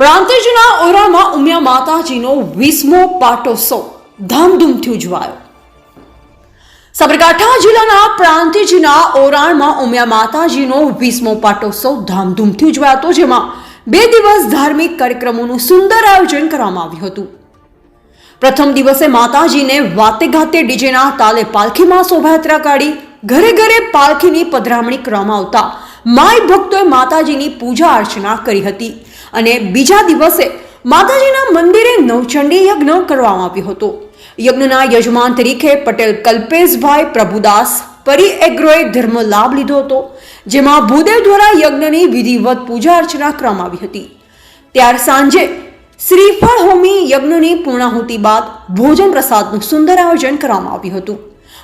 પ્રાંતિજના ઓરામાં ઉમિયા માતાજીનો વીસમો પાટોત્સવ ધામધૂમથી ઉજવાયો. સાબરકાંઠા જિલ્લાના પ્રાંતિજના ઓરાણમાં ઉમિયા માતાજીનો વીસમો પાટોત્સવ ધામધૂમથી ઉજવાયો હતો, જેમાં બે દિવસ ધાર્મિક કાર્યક્રમોનું સુંદર આયોજન કરવામાં આવ્યું હતું. પ્રથમ દિવસે માતાજીને વાતે ગાતે ડીજેના તાલે પાલખીમાં શોભાયાત્રા કાઢી ઘરે ઘરે પાલખીની પધરામણી કરવામાં આવતા માય ભક્તોએ માતાજીની પૂજા અર્ચના કરી હતી અને બીજા દિવસે માતાજીના મંદિરે નવચંડી યજ્ઞ કરવામાં આવ્યો હતો. યજ્ઞના યજમાન તરીકે પટેલ કલ્પેશભાઈ પ્રભુદાસ પરી એગ્રોએ ધર્મ લાભ લીધો હતો, જેમાં ભૂદેવ દ્વારા યજ્ઞની વિધિવત પૂજા અર્ચના કરવામાં આવી હતી. ત્યાર સાંજે શ્રીફળ હોમી યજ્ઞની પૂર્ણાહુતિ બાદ ભોજન પ્રસાદનું સુંદર આયોજન કરવામાં આવ્યું હતું.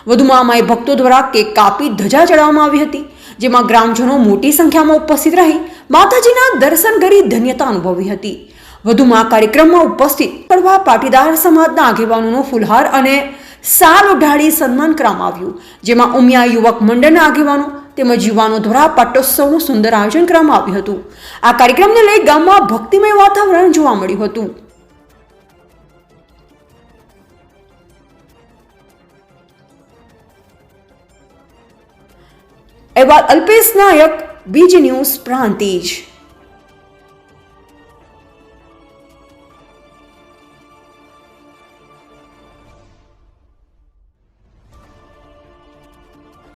વધુમાં માય ભક્તો દ્વારા કેક કાપી ધજા ચડાવવામાં આવી હતી જેમાં ગ્રામજનો મોટી સંખ્યામાં ઉપસ્થિત રહી માતાજીના દર્શન કરી ધન્યતા અનુભવી હતી. વધુમાં કાર્યક્રમમાં ઉપસ્થિત કડવા પાટીદાર સમાજના આગેવાનોનો ફુલહાર અને સાલ ઉઢાડી સન્માન કરવામાં આવ્યું, જેમાં ઉમિયા યુવક મંડળના આગેવાનો તેમજ યુવાનો દ્વારા પાટોત્સવનું સુંદર આયોજન કરવામાં આવ્યું હતું. આ કાર્યક્રમને લઈ ગામમાં ભક્તિમય વાતાવરણ જોવા મળ્યું હતું. અહેવાલ અલ્પેશ નાયક બીજી ન્યૂઝ પ્રાંતિજ.